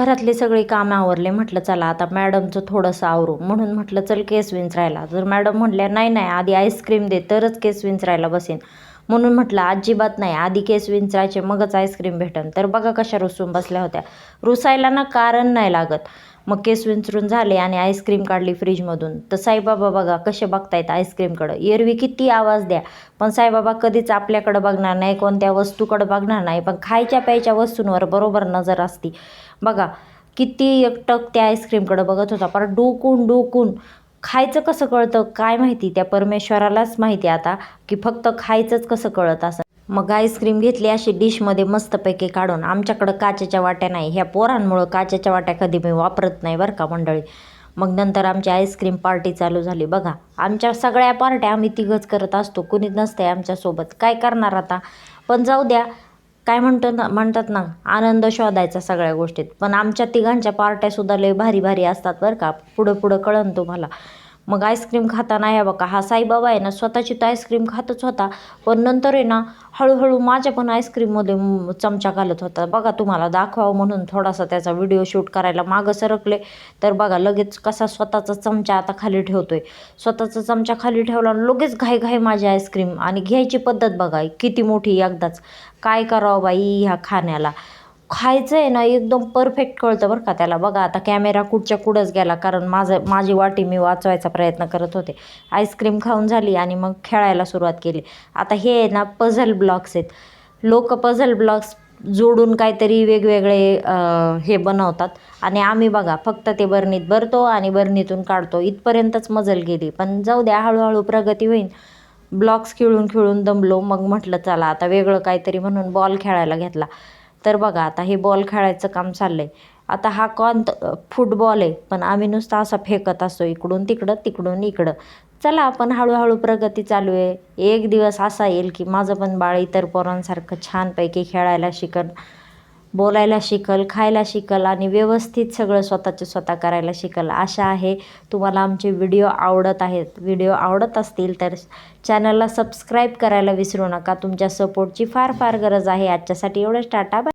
घरातले सगळे कामं आवरले म्हटलं चला आता मॅडमचं थोडंसं आवरू. म्हणून म्हटलं चल केस विंचरायला. जर मॅडम म्हटल्या नाही नाही आधी आईस्क्रीम दे तरच केस विंचरायला बसेन. म्हणून म्हटलं अजिबात नाही. आधी केस विंचरायचे मगच आईस्क्रीम भेटन. तर बघा कशा रुसून बसल्या होत्या. रुसायला ना कारण नाही लागत. मग केस विंचरून झाले आणि आईस्क्रीम काढली फ्रीजमधून तर साईबाबा बघा कसे बघतायत आईस्क्रीमकडं एरवी किती आवाज द्या. पण साईबाबा कधीच आपल्याकडं बघणार नाही कोणत्या वस्तूकडं बघणार नाही. पण खायच्या प्यायच्या वस्तूंवर बरोबर नजर असती. बघा किती एकटक त्या आईस्क्रीमकडं बघत होता. पर डोकून डोकून खायचं कसं कळतं काय माहिती? त्या परमेश्वरालाच माहिती आता की फक्त खायचंच कसं कळत असं. मग आईस्क्रीम घेतली अशी डिशमध्ये मस्तपैकी काढून आमच्याकडं काचेच्या वाट्या नाही. ह्या पोरांमुळं काचेच्या वाट्या कधी मी वापरत नाही बरं का मंडळी. मग नंतर आमची आईस्क्रीम पार्टी चालू झाली बघा. आमच्या सगळ्या पार्ट्या आम्ही तिघच करत असतो कुणी नसतंय आमच्यासोबत. काय करणार आता? पण जाऊ द्या काय म्हणतो ना म्हणतात ना आनंद शोधायचा सगळ्या गोष्टीत. पण आमच्या तिघांच्या पार्ट्यासुद्धा लय भारी भारी असतात बरं का. पुढं पुढं कळन तुम्हाला. मग आईस्क्रीम खाताना ह्या बघा हा साईबाबा आहे ना स्वतःची तर आईस्क्रीम खातच होता. पण नंतर आहे ना हळूहळू माझ्या पण आईस्क्रीममध्ये चमचा घालत होता. बघा तुम्हाला दाखवावं म्हणून थोडासा त्याचा व्हिडिओ शूट करायला मागं सरकले. तर बघा लगेच कसा स्वतःचा चमचा आता खाली ठेवतो आहे स्वतःचा चमचा खाली ठेवला लगेच घाई घाई माझी आईस्क्रीम. आणि घ्यायची पद्धत बघा किती मोठी एकदाच. काय करावं बाई ह्या खाण्याला? खायचं आहे ना एकदम परफेक्ट कळतं बरं का त्याला. बघा आता कॅमेरा कुठच्या कुठंच गेला कारण माझं माझी वाटी मी वाचवायचा प्रयत्न करत होते. आईस्क्रीम खाऊन झाली आणि मग खेळायला सुरुवात केली. आता हे आहे ना पझल ब्लॉक्स आहेत. लोक पझल ब्लॉक्स जोडून काहीतरी वेगवेगळे हे बनवतात. आणि आम्ही बघा फक्त ते बरणीत भरतो आणि बरणीतून काढतो. इथपर्यंतच मजल गेली. पण जाऊ द्या हळूहळू प्रगती होईल ब्लॉक्स खेळून खेळून दमलो. मग म्हटलं चला आता वेगळं काहीतरी म्हणून बॉल खेळायला घेतला. तर बघा आता हे बॉल खेळायचं काम चाललं आहे आता हा कॉन फुटबॉल आहे पण आम्ही नुसता असा फेकत असतो इकडून तिकडं तिकडून इकडं. चला आपण हळूहळू प्रगती चालू आहे. एक दिवस असा येईल की माझं पण बाळ इतर पोरांसारखं छानपैकी खेळायला शिकल बोलायला शिकल खायला शिकल आणि व्यवस्थित सगळं स्वतःचे स्वतः करायला शिकल. आशा आहे तुम्हाला आमचे व्हिडिओ आवडत आहेत. व्हिडिओ आवडत असतील तर चॅनलला सबस्क्राईब करायला विसरू नका. तुमच्या सपोर्टची फार फार गरज आहे. आजच्यासाठी एवढंच. Tata bye